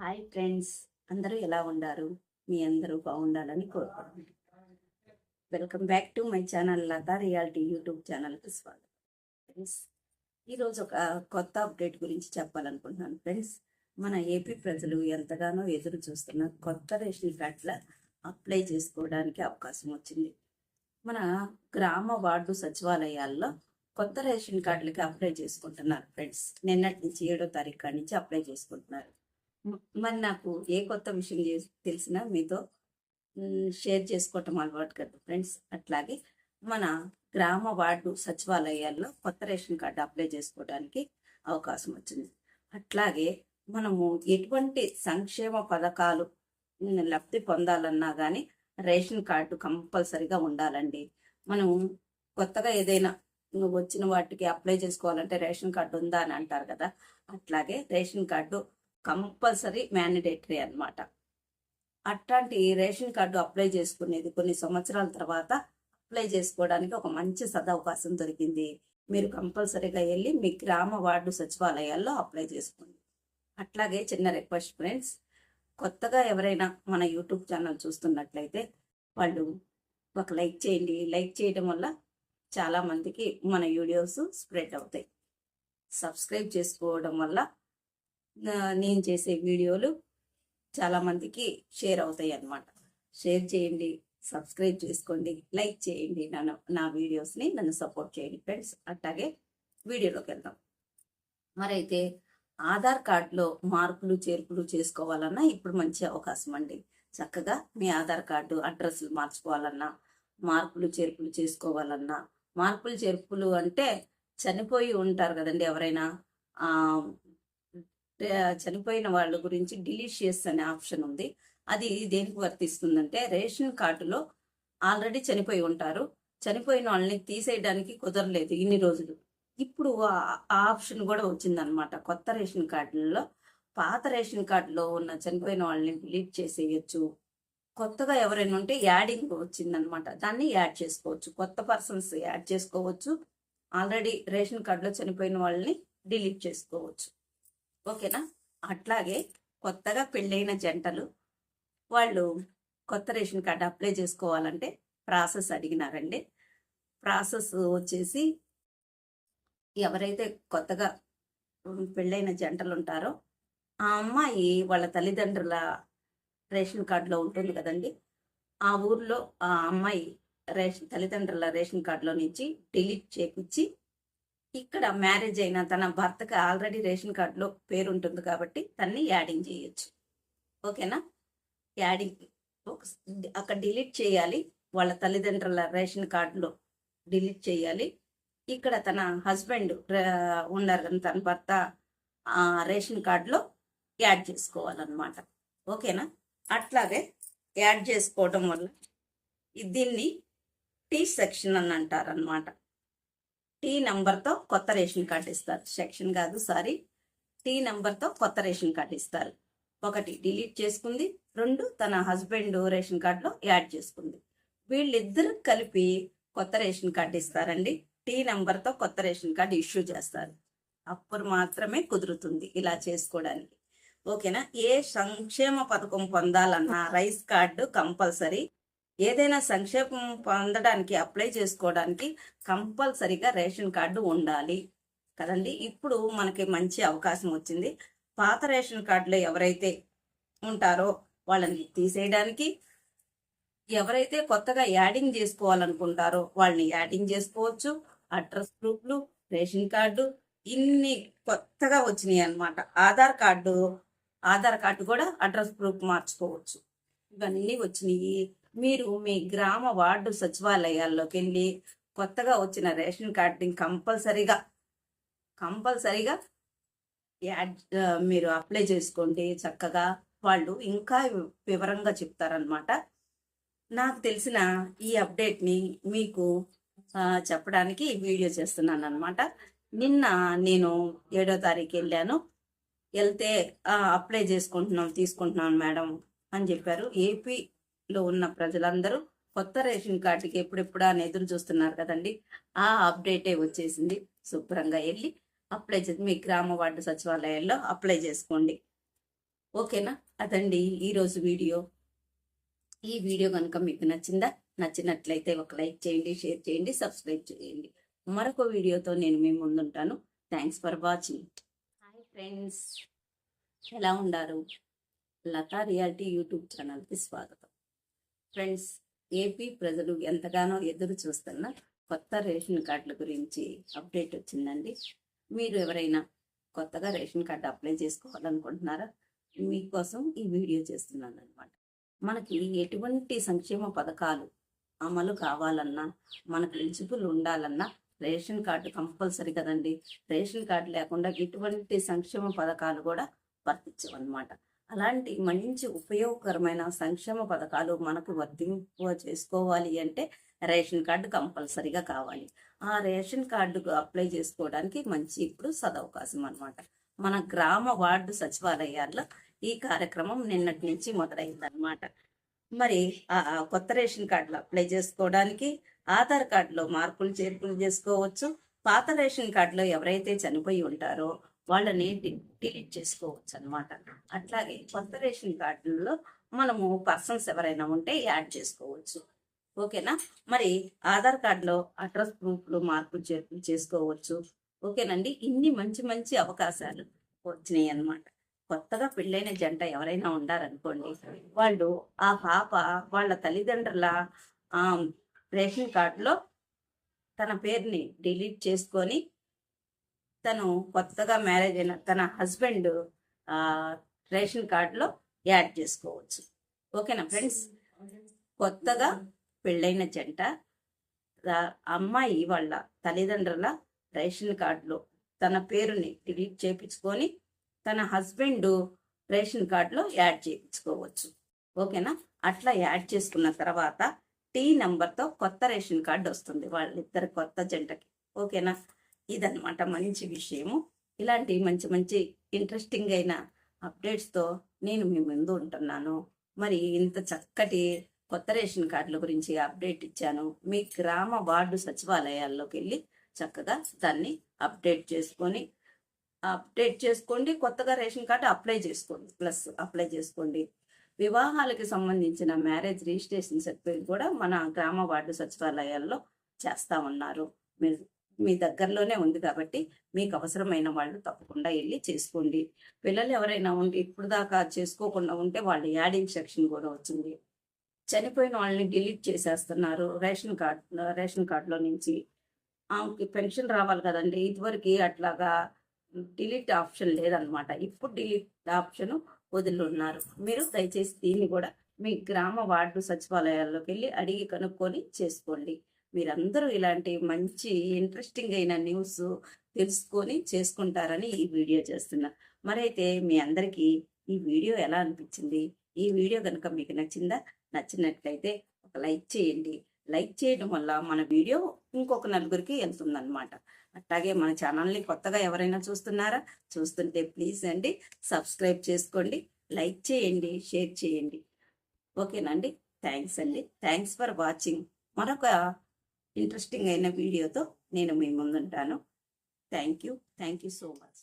Hi friends అందరూ ఎలా ఉండారు మీ అందరూ బాగుండాలని కోరుకుంటున్నాను welcome back to my channel Latha reality YouTube ఛానల్కి స్వాగతం. ఫ్రెండ్స్ ఈరోజు ఒక కొత్త అప్డేట్ గురించి చెప్పాలనుకుంటున్నాను. ఫ్రెండ్స్ మన ఏపీ ప్రజలు ఎంతగానో ఎదురు చూస్తున్న కొత్త రేషన్ కార్డుల అప్లై చేసుకోవడానికి అవకాశం వచ్చింది. మన గ్రామ వార్డు సచివాలయాల్లో కొత్త రేషన్ కార్డులకి అప్లై చేసుకుంటున్నారు ఫ్రెండ్స్ నిన్నటి నుంచి ఏడో తారీఖు కాడి నుంచి అప్లై చేసుకుంటున్నారు. మరి నాకు ఏ కొత్త విషయం తెలిసినా మీతో షేర్ చేసుకోవటం అలవాటు కదా ఫ్రెండ్స్ అట్లాగే మన గ్రామ వార్డు సచివాలయాల్లో కొత్త రేషన్ కార్డు అప్లై చేసుకోవడానికి అవకాశం వచ్చింది. అట్లాగే మనము ఎటువంటి సంక్షేమ పథకాలు లబ్ధి పొందాలన్నా కానీ రేషన్ కార్డు కంపల్సరిగా ఉండాలండి. మనం కొత్తగా ఏదైనా నువ్వు వచ్చిన వాటికి అప్లై చేసుకోవాలంటే రేషన్ కార్డు ఉందా అని అంటారు కదా. అట్లాగే రేషన్ కార్డు కంపల్సరీ మ్యాండేటరీ అన్నమాట. అట్లాంటి రేషన్ కార్డు అప్లై చేసుకునేది కొన్ని సంవత్సరాల తర్వాత అప్లై చేసుకోవడానికి ఒక మంచి సదవకాశం దొరికింది. మీరు కంపల్సరీగా వెళ్ళి మీ గ్రామ వార్డు సచివాలయాల్లో అప్లై చేసుకోండి. అట్లాగే చిన్న రిక్వెస్ట్ ఫ్రెండ్స్ కొత్తగా ఎవరైనా మన యూట్యూబ్ ఛానల్ చూస్తున్నట్లయితే వాళ్ళు ఒక లైక్ చేయండి. లైక్ చేయడం వల్ల చాలా మందికి మన వీడియోస్ స్ప్రెడ్ అవుతాయి. సబ్స్క్రైబ్ చేసుకోవడం వల్ల నేను చేసే వీడియోలు చాలా మందికి షేర్ అవుతాయి అన్నమాట. షేర్ చేయండి సబ్స్క్రైబ్ చేసుకోండి లైక్ చేయండి నన్ను నా వీడియోస్ని నన్ను సపోర్ట్ చేయండి ఫ్రెండ్స్. అట్లాగే వీడియోలోకి వెళ్దాం. మరైతే ఆధార్ కార్డులో మార్పులు చేర్పులు చేసుకోవాలన్నా ఇప్పుడు మంచి అవకాశం అండి. చక్కగా మీ ఆధార్ కార్డు అడ్రస్లు మార్చుకోవాలన్నా మార్పులు చేర్పులు చేసుకోవాలన్నా మార్పులు చేర్పులు అంటే చనిపోయి ఉంటారు కదండి ఎవరైనా. చనిపోయిన వాళ్ళ గురించి డిలీషియస్ అనే ఆప్షన్ ఉంది. అది దేనికి వర్తిస్తుందంటే రేషన్ కార్డులో ఆల్రెడీ చనిపోయి ఉంటారు. చనిపోయిన వాళ్ళని తీసేయడానికి కుదరలేదు ఇన్ని రోజులు. ఇప్పుడు ఆ ఆ ఆప్షన్ కూడా వచ్చిందనమాట. కొత్త రేషన్ కార్డులలో పాత రేషన్ కార్డులో ఉన్న చనిపోయిన వాళ్ళని డిలీట్ చేసేయచ్చు. కొత్తగా ఎవరైనా ఉంటే యాడింగ్ వచ్చిందనమాట. దాన్ని యాడ్ చేసుకోవచ్చు. కొత్త పర్సన్స్ యాడ్ చేసుకోవచ్చు. ఆల్రెడీ రేషన్ కార్డులో చనిపోయిన వాళ్ళని డిలీట్ చేసుకోవచ్చు. ఓకేనా? అట్లాగే కొత్తగా పెళ్ళైన జంటలు వాళ్ళు కొత్త రేషన్ కార్డు అప్లై చేసుకోవాలంటే ప్రాసెస్ అడిగినారండి. ప్రాసెస్ వచ్చేసి ఎవరైతే కొత్తగా పెళ్ళైన జంటలు ఉంటారో ఆ అమ్మాయి వాళ్ళ తల్లిదండ్రుల రేషన్ కార్డులో ఉంటుంది కదండి. ఆ ఊర్లో ఆ అమ్మాయి రేషన్ తల్లిదండ్రుల రేషన్ కార్డులో నుంచి డిలీట్ చేపించి ఇక్కడ మ్యారేజ్ అయిన తన భర్తకి ఆల్రెడీ రేషన్ కార్డులో పేరు ఉంటుంది కాబట్టి తన్ని యాడింగ్ చేయొచ్చు. ఓకేనా? యాడింగ్ ఒక- అక్కడ డిలీట్ చేయాలి వాళ్ళ తల్లిదండ్రుల రేషన్ కార్డులో డిలీట్ చేయాలి. ఇక్కడ తన హస్బెండ్ ఉన్నారు కదా తన భర్త ఆ రేషన్ కార్డులో యాడ్ చేసుకోవాలన్నమాట. ఓకేనా? అట్లాగే యాడ్ చేసుకోవడం వల్ల దీన్ని టీ సెక్షన్ అని అంటారనమాట టీ నెంబర్తో కొత్త రేషన్ కార్డు ఇస్తారు. సెక్షన్ కాదు సారీ టీ నెంబర్తో కొత్త రేషన్ కార్డు ఇస్తారు. ఒకటి డిలీట్ చేసుకుంది. రెండు తన హస్బెండ్ రేషన్ కార్డులో యాడ్ చేసుకుంది. వీళ్ళిద్దరు కలిపి కొత్త రేషన్ కార్డు ఇస్తారండి. టీ నెంబర్తో కొత్త రేషన్ కార్డు ఇష్యూ చేస్తారు. అప్పుడు మాత్రమే కుదురుతుంది ఇలా చేసుకోవడానికి. ఓకేనా? ఏ సంక్షేమ పథకం పొందాలన్నా రైస్ కార్డు కంపల్సరీ. ఏదైనా సంక్షేమం పొందడానికి అప్లై చేసుకోవడానికి కంపల్సరీగా రేషన్ కార్డు ఉండాలి. కదండి? ఇప్పుడు మనకి మంచి అవకాశం వచ్చింది. పాత రేషన్ కార్డులో ఎవరైతే ఉంటారో వాళ్ళని తీసేయడానికి ఎవరైతే కొత్తగా యాడింగ్ చేసుకోవాలనుకుంటారో వాళ్ళని యాడింగ్ చేసుకోవచ్చు. అడ్రస్ ప్రూఫ్లు రేషన్ కార్డు ఇన్ని కొత్తగా వచ్చినాయి అనమాట ఆధార్ కార్డు ఆధార్ కార్డు కూడా అడ్రస్ ప్రూఫ్ మార్చుకోవచ్చు. ఇవన్నీ వచ్చినాయి. మీరు మీ గ్రామ వార్డు సచివాలయాల్లోకి వెళ్ళి కొత్తగా వచ్చిన రేషన్ కార్డుని కంపల్సరీగా కంపల్సరీగా యాడ్ మీరు అప్లై చేసుకోండి చక్కగా. వాళ్ళు ఇంకా వివరంగా చెప్తారనమాట నాకు తెలిసిన ఈ అప్డేట్ని మీకు చెప్పడానికి వీడియో చేస్తున్నాను అనమాట నిన్న నేను ఏడో తారీఖు వెళ్ళాను. వెళ్తే అప్లై చేసుకుంటున్నాం తీసుకుంటున్నాం మేడం అని చెప్పారు. ఏపీలో ఉన్న ప్రజలందరూ కొత్త రేషన్ కార్డుకి ఎప్పుడెప్పుడు అని ఎదురు చూస్తున్నారు కదండి. ఆ అప్డేటే వచ్చేసింది. శుభ్రంగా వెళ్ళి అప్లై చేసి మీ గ్రామ వార్డు సచివాలయాల్లో అప్లై చేసుకోండి. ఓకేనా? అదండి ఈరోజు వీడియో. ఈ వీడియో కనుక మీకు నచ్చిందా నచ్చినట్లయితే ఒక లైక్ చేయండి షేర్ చేయండి సబ్స్క్రైబ్ చేయండి. మరొక వీడియోతో నేను మీ ముందుంటాను. Thanks for watching. ఫ్రెండ్స్ ఎలా ఉన్నారు? లతా రియాలిటీ యూట్యూబ్ ఛానల్కి స్వాగతం. ఫ్రెండ్స్ ఏపీ ప్రజలు ఎంతగానో ఎదురు చూస్తున్న కొత్త రేషన్ కార్డుల గురించి అప్డేట్ వచ్చిందండి. మీరు ఎవరైనా కొత్తగా రేషన్ కార్డు అప్లై చేసుకోవాలనుకుంటున్నారా? మీకోసం ఈ వీడియో చేస్తున్నాను అనమాట మనకి ఎటువంటి సంక్షేమ పథకాలు అమలు కావాలన్నా మనకు ఎలిజిబుల్ ఉండాలన్నా రేషన్ కార్డు కంపల్సరీ కదండి. రేషన్ కార్డు లేకుండా ఎటువంటి సంక్షేమ పథకాలు కూడా వర్తించవన్నమాట. అలాంటి మంచి ఉపయోగకరమైన సంక్షేమ పథకాలు మనకు వర్తింపు చేసుకోవాలి అంటే రేషన్ కార్డు కంపల్సరీగా కావాలి. ఆ రేషన్ కార్డుకు అప్లై చేసుకోవడానికి మంచి ఇప్పుడు సదవకాశం అనమాట మన గ్రామ వార్డు సచివాలయాల్లో ఈ కార్యక్రమం నిన్నటి నుంచి మొదలైందనమాట మరి ఆ కొత్త రేషన్ కార్డులు అప్లై చేసుకోవడానికి ఆధార్ కార్డులో మార్పులు చేర్పులు చేసుకోవచ్చు. పాత రేషన్ కార్డులో ఎవరైతే చనిపోయి ఉంటారో వాళ్ళని డిలీట్ చేసుకోవచ్చు అనమాట అట్లాగే కొత్త రేషన్ కార్డుల్లో మనము పర్సన్స్ ఎవరైనా ఉంటే యాడ్ చేసుకోవచ్చు. ఓకేనా? మరి ఆధార్ కార్డులో అడ్రస్ ప్రూఫ్లు మార్పులు చేర్పులు చేసుకోవచ్చు. ఓకేనండి? ఇన్ని మంచి మంచి అవకాశాలు వచ్చినాయి అన్నమాట. కొత్తగా పెళ్ళైన జంట ఎవరైనా ఉండారనుకోండి వాళ్ళు ఆ పాప వాళ్ళ తల్లిదండ్రుల రేషన్ కార్డులో తన పేరుని డిలీట్ చేసుకొని తను కొత్తగా మ్యారేజ్ అయిన తన హస్బెండ్ రేషన్ కార్డులో యాడ్ చేసుకోవచ్చు. ఓకేనా ఫ్రెండ్స్? కొత్తగా పెళ్ళైన జంట అమ్మాయి వాళ్ళ తల్లిదండ్రుల రేషన్ కార్డులో తన పేరుని డిలీట్ చేపించుకొని తన హస్బెండ్ రేషన్ కార్డులో యాడ్ చేయించుకోవచ్చు. ఓకేనా? అట్లా యాడ్ చేసుకున్న తర్వాత టీ నంబర్తో కొత్త రేషన్ కార్డు వస్తుంది వాళ్ళిద్దరు కొత్త జంటకి. ఓకేనా? ఇదన్నమాట మంచి విషయము. ఇలాంటి మంచి మంచి ఇంట్రెస్టింగ్ అయిన అప్డేట్స్తో నేను మీ ముందు ఉంటున్నాను. మరి ఇంత చక్కటి కొత్త రేషన్ కార్డుల గురించి అప్డేట్ ఇచ్చాను. మీ గ్రామ వార్డు సచివాలయాల్లోకి వెళ్ళి చక్కగా దాన్ని అప్డేట్ చేసుకొని అప్డేట్ చేసుకోండి కొత్తగా రేషన్ కార్డు అప్లై చేసుకోండి ప్లస్ అప్లై చేసుకోండి. వివాహాలకు సంబంధించిన మ్యారేజ్ రిజిస్ట్రేషన్ సర్టిఫికేట్ కూడా మన గ్రామ వార్డు సచివాలయాల్లో చేస్తా ఉన్నారు. మీరు మీ దగ్గరలోనే ఉంది కాబట్టి మీకు అవసరమైన వాళ్ళు తప్పకుండా వెళ్ళి చేసుకోండి. పిల్లలు ఎవరైనా ఉండి ఇప్పుడు దాకా చేసుకోకుండా ఉంటే వాళ్ళ యాడింగ్ సెక్షన్ కూడా వచ్చింది. చనిపోయిన వాళ్ళని డిలీట్ చేసేస్తున్నారు. రేషన్ కార్డ్ రేషన్ కార్డులో నుంచి ఆమెకి పెన్షన్ రావాలి కదండి. ఇదివరకు అట్లాగా డిలీట్ ఆప్షన్ లేదనమాట ఇప్పుడు డిలీట్ ఆప్షన్ వదులున్నారు మీరు దయచేసి దీన్ని కూడా మీ గ్రామ వార్డు సచివాలయాల్లోకి వెళ్ళి అడిగి కనుక్కొని చేసుకోండి. మీరందరూ ఇలాంటి మంచి ఇంట్రెస్టింగ్ అయిన న్యూస్ తెలుసుకొని చేసుకుంటారని ఈ వీడియో చేస్తున్నా. మరైతే మీ అందరికీ ఈ వీడియో ఎలా అనిపించింది? ఈ వీడియో కనుక మీకు నచ్చిందా? నచ్చినట్లయితే ఒక లైక్ చేయండి. లైక్ చేయడం వల్ల మన వీడియో ఇంకొక నలుగురికి వెళ్తుందన్నమాట. అట్లాగే మన ఛానల్ని కొత్తగా ఎవరైనా చూస్తున్నారా చూస్తుంటే ప్లీజ్ అండి సబ్స్క్రైబ్ చేసుకోండి లైక్ చేయండి షేర్ చేయండి. ఓకేనండి థ్యాంక్స్ అండి. Thanks for watching. మరొక ఇంట్రెస్టింగ్ అయిన వీడియోతో నేను మీ ముందుంటాను. Thank you. Thank you so much.